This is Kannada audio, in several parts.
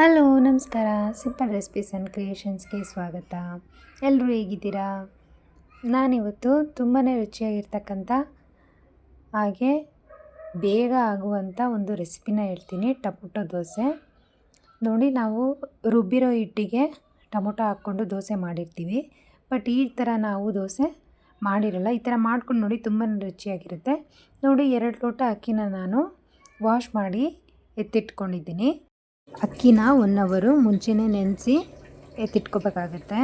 ಹಲೋ, ನಮಸ್ಕಾರ. ಸಿಂಪಲ್ ರೆಸಿಪೀಸ್ ಆ್ಯಂಡ್ ಕ್ರಿಯೇಷನ್ಸ್ಗೆ ಸ್ವಾಗತ. ಎಲ್ಲರೂ ಹೇಗಿದ್ದೀರಾ? ನಾನಿವತ್ತು ತುಂಬಾ ರುಚಿಯಾಗಿರ್ತಕ್ಕಂಥ ಹಾಗೆ ಬೇಗ ಆಗುವಂಥ ಒಂದು ರೆಸಿಪಿನ ಹೇಳ್ತೀನಿ. ಟಮೊಟೊ ದೋಸೆ. ನೋಡಿ, ನಾವು ರುಬ್ಬಿರೋ ಹಿಟ್ಟಿಗೆ ಟೊಮೊಟೊ ಹಾಕ್ಕೊಂಡು ದೋಸೆ ಮಾಡಿರ್ತೀವಿ. ಬಟ್ ಈ ಥರ ನಾವು ದೋಸೆ ಮಾಡಿರಲ್ಲ. ಈ ಥರ ಮಾಡ್ಕೊಂಡು ನೋಡಿ ತುಂಬಾ ರುಚಿಯಾಗಿರುತ್ತೆ. ನೋಡಿ, ಎರಡು ಲೋಟ ಅಕ್ಕಿನ ನಾನು ವಾಶ್ ಮಾಡಿ ಎತ್ತಿಟ್ಕೊಂಡಿದ್ದೀನಿ. ಅಕ್ಕಿನ ಒನ್ ಅವರು ಮುಂಚೆನೇ ನೆನೆಸಿ ಎತ್ತಿಟ್ಕೋಬೇಕಾಗತ್ತೆ.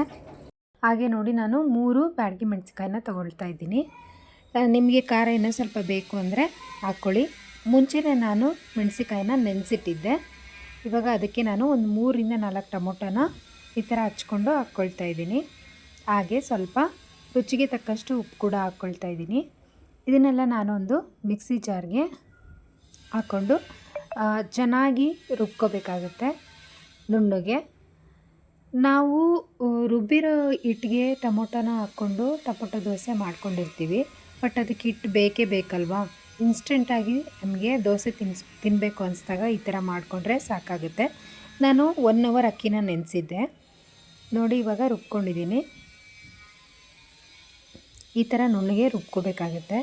ಹಾಗೆ ನೋಡಿ ನಾನು ಮೂರು ಬ್ಯಾಡಗಿ ಮೆಣಸಿಕಾಯಿನ ತೊಗೊಳ್ತಾ ಇದ್ದೀನಿ. ನಿಮಗೆ ಖಾರ ಇನ್ನೂ ಸ್ವಲ್ಪ ಬೇಕು ಅಂದರೆ ಹಾಕ್ಕೊಳ್ಳಿ. ಮುಂಚೆನೇ ನಾನು ಮೆಣಸಿಕಾಯಿನ ನೆನೆಸಿಟ್ಟಿದ್ದೆ. ಇವಾಗ ಅದಕ್ಕೆ ನಾನು ಒಂದು ಮೂರಿಂದ ನಾಲ್ಕು ಟೊಮೊಟೊನ ಈ ಥರ ಹಚ್ಕೊಂಡು ಹಾಕ್ಕೊಳ್ತಾ ಇದ್ದೀನಿ. ಹಾಗೆ ಸ್ವಲ್ಪ ರುಚಿಗೆ ತಕ್ಕಷ್ಟು ಉಪ್ಪು ಕೂಡ ಹಾಕ್ಕೊಳ್ತಾ ಇದ್ದೀನಿ. ಇದನ್ನೆಲ್ಲ ನಾನೊಂದು ಮಿಕ್ಸಿ ಜಾರ್ಗೆ ಹಾಕ್ಕೊಂಡು ಚೆನ್ನಾಗಿ ರುಬ್ಕೋಬೇಕಾಗುತ್ತೆ ನುಣ್ಣಗೆ. ನಾವು ರುಬ್ಬಿರೋ ಹಿಟ್ಟಿಗೆ ಟೊಮೊಟೊನ ಹಾಕ್ಕೊಂಡು ಟೊಮೊಟೊ ದೋಸೆ ಮಾಡ್ಕೊಂಡಿರ್ತೀವಿ. ಬಟ್ ಅದಕ್ಕೆ ಹಿಟ್ಟು ಬೇಕೇ ಬೇಕಲ್ವಾ? ಇನ್ಸ್ಟೆಂಟಾಗಿ ನಮಗೆ ದೋಸೆ ತಿನ್ಸ್ ತಿನ್ನಬೇಕು ಅನಿಸ್ದಾಗ ಈ ಥರ ಮಾಡಿಕೊಂಡ್ರೆ ಸಾಕಾಗುತ್ತೆ. ನಾನು ಒನ್ ಅವರ್ ಅಕ್ಕಿನ ನೆನೆಸಿದ್ದೆ. ನೋಡಿ, ಇವಾಗ ರುಬ್ಕೊಂಡಿದ್ದೀನಿ. ಈ ಥರ ನುಣ್ಣಗೆ ರುಬ್ಕೋಬೇಕಾಗುತ್ತೆ.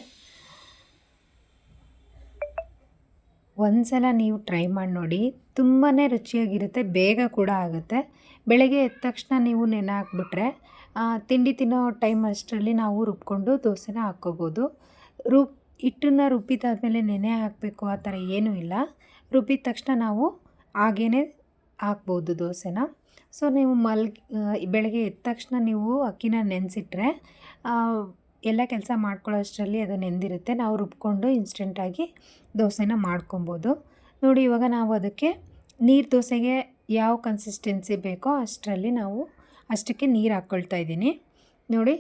ಒಂದು ಸಲ ನೀವು ಟ್ರೈ ಮಾಡಿ ನೋಡಿ. ತುಂಬಾ ರುಚಿಯಾಗಿರುತ್ತೆ, ಬೇಗ ಕೂಡ ಆಗುತ್ತೆ. ಬೆಳಗ್ಗೆ ಎದ್ದ ತಕ್ಷಣ ನೀವು ನೆನೆ ಹಾಕ್ಬಿಟ್ರೆ ತಿಂಡಿ ತಿನ್ನೋ ಟೈಮ್ ಅಷ್ಟರಲ್ಲಿ ನಾವು ರುಬ್ಕೊಂಡು ದೋಸೆನ ಹಾಕ್ಕೋಬೋದು. ರುಬ್, ಹಿಟ್ಟನ್ನು ರುಬ್ಬಿದಾದಮೇಲೆ ನೆನೆ ಹಾಕಬೇಕು, ಆ ಥರ ಏನೂ ಇಲ್ಲ. ರುಬ್ಬಿದ ತಕ್ಷಣ ನಾವು ಹಾಗೇ ಹಾಕ್ಬೋದು ದೋಸೆನ. ಸೊ, ನೀವು ಮಲ್ಗಿ ಬೆಳಗ್ಗೆ ಎದ್ದ ತಕ್ಷಣ ನೀವು ಅಕ್ಕಿನ ನೆನೆಸಿಟ್ರೆ ಎಲ್ಲ ಕೆಲಸ ಮಾಡ್ಕೊಳ್ಳೋಷ್ಟರಲ್ಲಿ ಅದು ನೆಂದಿರುತ್ತೆ. ನಾವು ರುಬ್ಕೊಂಡು ಇನ್ಸ್ಟೆಂಟಾಗಿ ದೋಸೆನ ಮಾಡ್ಕೊಬೋದು. ನೋಡಿ, ಇವಾಗ ನಾವು ಅದಕ್ಕೆ ನೀರು ದೋಸೆಗೆ ಯಾವ ಕನ್ಸಿಸ್ಟೆನ್ಸಿ ಬೇಕೋ ಅಷ್ಟರಲ್ಲಿ ನಾವು ಅಷ್ಟಕ್ಕೆ ನೀರು ಹಾಕ್ಕೊಳ್ತಾ ಇದ್ದೀನಿ. ನೋಡಿ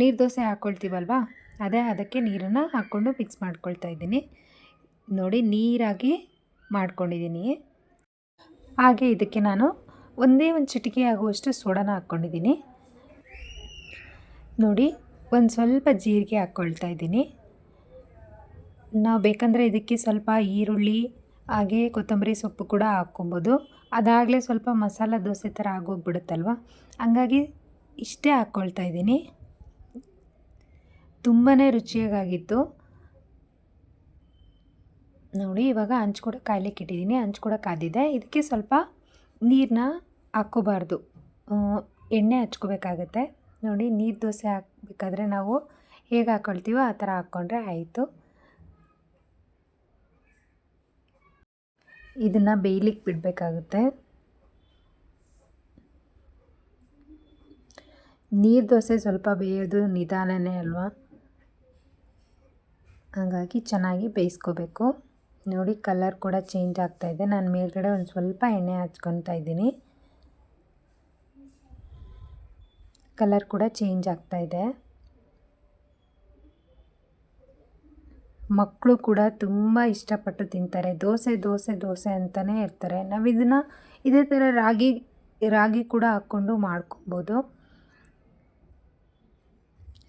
ನೀರು ದೋಸೆ ಹಾಕ್ಕೊಳ್ತೀವಲ್ವಾ ಅದೇ ಅದಕ್ಕೆ ನೀರನ್ನು ಹಾಕ್ಕೊಂಡು ಮಿಕ್ಸ್ ಮಾಡ್ಕೊಳ್ತಾ ಇದ್ದೀನಿ. ನೋಡಿ, ನೀರಾಗಿ ಮಾಡ್ಕೊಂಡಿದ್ದೀನಿ. ಹಾಗೆ ಇದಕ್ಕೆ ನಾನು ಒಂದೇ ಒಂದು ಚಿಟಿಕೆ ಆಗುವಷ್ಟು ಸೋಡಾನ ಹಾಕ್ಕೊಂಡಿದ್ದೀನಿ. ನೋಡಿ ಒಂದು ಸ್ವಲ್ಪ ಜೀರಿಗೆ ಹಾಕ್ಕೊಳ್ತಾ ಇದ್ದೀನಿ. ನಾವು ಬೇಕಂದರೆ ಇದಕ್ಕೆ ಸ್ವಲ್ಪ ಈರುಳ್ಳಿ, ಹಾಗೆ ಕೊತ್ತಂಬರಿ ಸೊಪ್ಪು ಕೂಡ ಹಾಕ್ಕೊಬೋದು. ಅದಾಗಲೇ ಸ್ವಲ್ಪ ಮಸಾಲ ದೋಸೆ ಥರ ಆಗೋಗ್ಬಿಡುತ್ತಲ್ವ? ಹಂಗಾಗಿ ಇಷ್ಟೇ ಹಾಕ್ಕೊಳ್ತಾ ಇದ್ದೀನಿ. ತುಂಬಾ ರುಚಿಯಾಗಿತ್ತು ನೋಡಿ, ಇವಾಗ ಹಂಚು ಕೂಡ ಕಾಯ್ಲಿಕ್ಕೆ ಇಟ್ಟಿದ್ದೀನಿ. ಹಂಚು ಕೂಡ ಕಾದಿದೆ. ಇದಕ್ಕೆ ಸ್ವಲ್ಪ ನೀರನ್ನ ಹಾಕ್ಕೋಬಾರ್ದು. ಎಣ್ಣೆ ಹಚ್ಕೋಬೇಕಾಗತ್ತೆ. ನೋಡಿ, ನೀರು ದೋಸೆ ಹಾಕಬೇಕಾದ್ರೆ ನಾವು ಹೇಗೆ ಹಾಕ್ಕೊಳ್ತೀವೋ ಆ ಥರ ಹಾಕ್ಕೊಂಡ್ರೆ ಆಯಿತು. ಇದನ್ನು ಬೇಯ್ಲಿಕ್ಕೆ ಬಿಡಬೇಕಾಗುತ್ತೆ. ನೀರು ದೋಸೆ ಸ್ವಲ್ಪ ಬೇಯೋದು ನಿಧಾನನೇ ಅಲ್ವಾ? ಹಾಗಾಗಿ ಚೆನ್ನಾಗಿ ಬೇಯಿಸ್ಕೋಬೇಕು. ನೋಡಿ, ಕಲರ್ ಕೂಡ ಚೇಂಜ್ ಆಗ್ತಾಯಿದೆ ನಾನು ಮೇಲ್ಗಡೆ ಒಂದು ಸ್ವಲ್ಪ ಎಣ್ಣೆ ಹಚ್ಕೊತಾ ಇದ್ದೀನಿ. ಕಲರ್ ಕೂಡ ಚೇಂಜ್ ಆಗ್ತಾ ಇದೆ. ಮಕ್ಕಳು ಕೂಡ ತುಂಬ ಇಷ್ಟಪಟ್ಟು ತಿಂತಾರೆ. ದೋಸೆ ದೋಸೆ ದೋಸೆ ಅಂತಲೇ ಇರ್ತಾರೆ. ನಾವು ಇದನ್ನು ಇದೇ ಥರ ರಾಗಿ ರಾಗಿ ಕೂಡ ಹಾಕ್ಕೊಂಡು ಮಾಡ್ಕೊಬೋದು.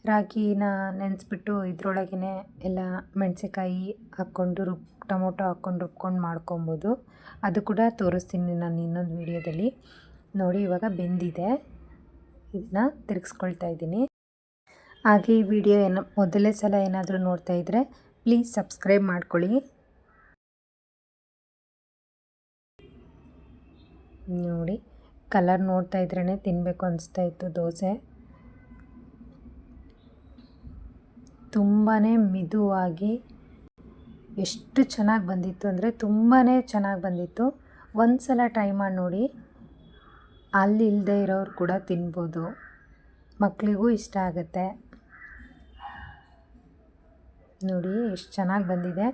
ರಾಗಿನ ನೆನೆಸ್ಬಿಟ್ಟು ಇದರೊಳಗೇ ಎಲ್ಲ ಮೆಣಸಿನ್ಕಾಯಿ ಹಾಕ್ಕೊಂಡು ರುಬ್, ಟೊಮೊಟೊ ಹಾಕ್ಕೊಂಡು ರುಬ್ಕೊಂಡು ಮಾಡ್ಕೊಬೋದು. ಅದು ಕೂಡ ತೋರಿಸ್ತೀನಿ ನಾನು ಇನ್ನೊಂದು ವೀಡಿಯೋದಲ್ಲಿ. ನೋಡಿ ಇವಾಗ ಬೆಂದಿದೆ. ಇದನ್ನ ತಿರುಗಿಸ್ಕೊಳ್ತಾ ಇದ್ದೀನಿ. ಹಾಗೆ ಈ ವಿಡಿಯೋ ಏನು, ಮೊದಲೇ ಸಲ ಏನಾದರೂ ನೋಡ್ತಾ ಇದ್ದರೆ ಪ್ಲೀಸ್ ಸಬ್ಸ್ಕ್ರೈಬ್ ಮಾಡ್ಕೊಳ್ಳಿ. ನೋಡಿ, ಕಲರ್ ನೋಡ್ತಾ ಇದ್ರೇ ತಿನ್ನಬೇಕು ಅನಿಸ್ತಾ ಇತ್ತು ದೋಸೆ. ತುಂಬಾ ಮಿದುವಾಗಿ ಎಷ್ಟು ಚೆನ್ನಾಗಿ ಬಂದಿತ್ತು ಅಂದರೆ ತುಂಬಾ ಚೆನ್ನಾಗಿ ಬಂದಿತ್ತು. ಒಂದು ಸಲ ಟ್ರೈ ಮಾಡಿ ನೋಡಿ. ಅಲ್ಲಿ ಇಲ್ಲದೆ ಇರೋರು ಕೂಡ ತಿನ್ಬೋದು. ಮಕ್ಕಳಿಗೂ ಇಷ್ಟ ಆಗುತ್ತೆ. ನೋಡಿ, ಎಷ್ಟು ಚೆನ್ನಾಗಿ ಬಂದಿದೆ.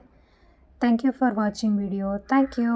Thank you for watching video thank you